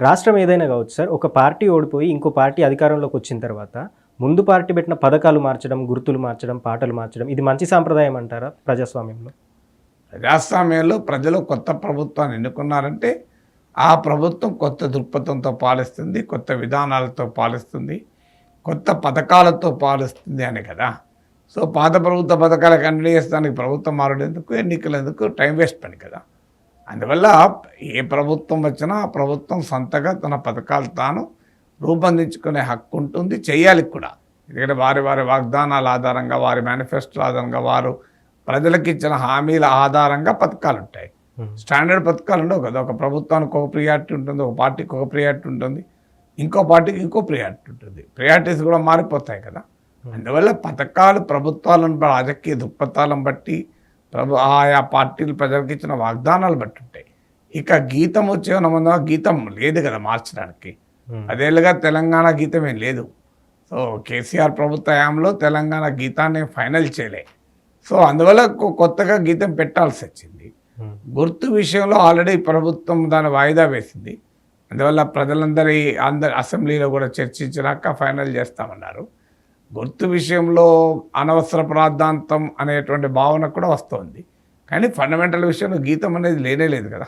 రాష్ట్రం ఏదైనా కావచ్చు సార్ ఒక పార్టీ ఓడిపోయి ఇంకో పార్టీ అధికారంలోకి వచ్చిన తర్వాత ముందు పార్టీ పెట్టిన పథకాలు మార్చడం గుర్తులు మార్చడం పాటలు మార్చడం ఇది మంచి సాంప్రదాయం అంటారా ప్రజాస్వామ్యంలో? ప్రజాస్వామ్యంలో ప్రజలు కొత్త ప్రభుత్వాన్ని ఎన్నుకున్నారంటే ఆ ప్రభుత్వం కొత్త దృక్పథంతో పాలిస్తుంది కొత్త విధానాలతో పాలిస్తుంది కొత్త పథకాలతో పాలిస్తుంది అని కదా. సో పాత ప్రభుత్వ పథకాలు కంటిన్యూ చేస్తానికి ప్రభుత్వం మారడేందుకు ఎన్నికలు ఎందుకు టైం వేస్ట్ పని కదా. అందువల్ల ఏ ప్రభుత్వం వచ్చినా ఆ ప్రభుత్వం సొంతగా తన పథకాలు తాను రూపొందించుకునే హక్కు ఉంటుంది చేయాలి కూడా. ఎందుకంటే వారి వారి వాగ్దానాల ఆధారంగా వారి మేనిఫెస్టో ఆధారంగా వారు ప్రజలకు ఇచ్చిన హామీల ఆధారంగా పథకాలు ఉంటాయి. స్టాండర్డ్ పథకాలు ఉండవు కదా. ఒక ప్రభుత్వానికి ఒక ప్రియారిటీ ఉంటుంది ఒక పార్టీకి ఒక ప్రియారిటీ ఉంటుంది ఇంకో పార్టీకి ఇంకో ప్రియారిటీ ఉంటుంది. ప్రియారిటీస్ కూడా మారిపోతాయి కదా. అందువల్ల పథకాలు ప్రభుత్వాలను రాజకీయ దృక్పథాలను బట్టి ప్రభు ఆయా పార్టీలు ప్రజలకు ఇచ్చిన వాగ్దానాలు బట్టి ఉంటాయి. ఇక గీతం వచ్చే ముందు గీతం లేదు కదా మార్చడానికి. అదేళ్ళుగా తెలంగాణ గీతం ఏం లేదు. సో కేసీఆర్ ప్రభుత్వ హయాంలో తెలంగాణ గీతాన్ని ఫైనల్ చేయలే. సో అందువల్ల కొత్తగా గీతం పెట్టాల్సి వచ్చింది. గుర్తు విషయంలో ఆల్రెడీ ప్రభుత్వం దాని వాయిదా వేసింది. అందువల్ల ప్రజలందరి అందరి అసెంబ్లీలో కూడా చర్చించినాక ఫైనల్ చేస్తామన్నారు. గుర్తు విషయంలో అనవసర ప్రార్థాంతం అనేటువంటి భావన కూడా వస్తుంది. కానీ ఫండమెంటల్ విషయంలో గీతం అనేది లేనే లేదు కదా.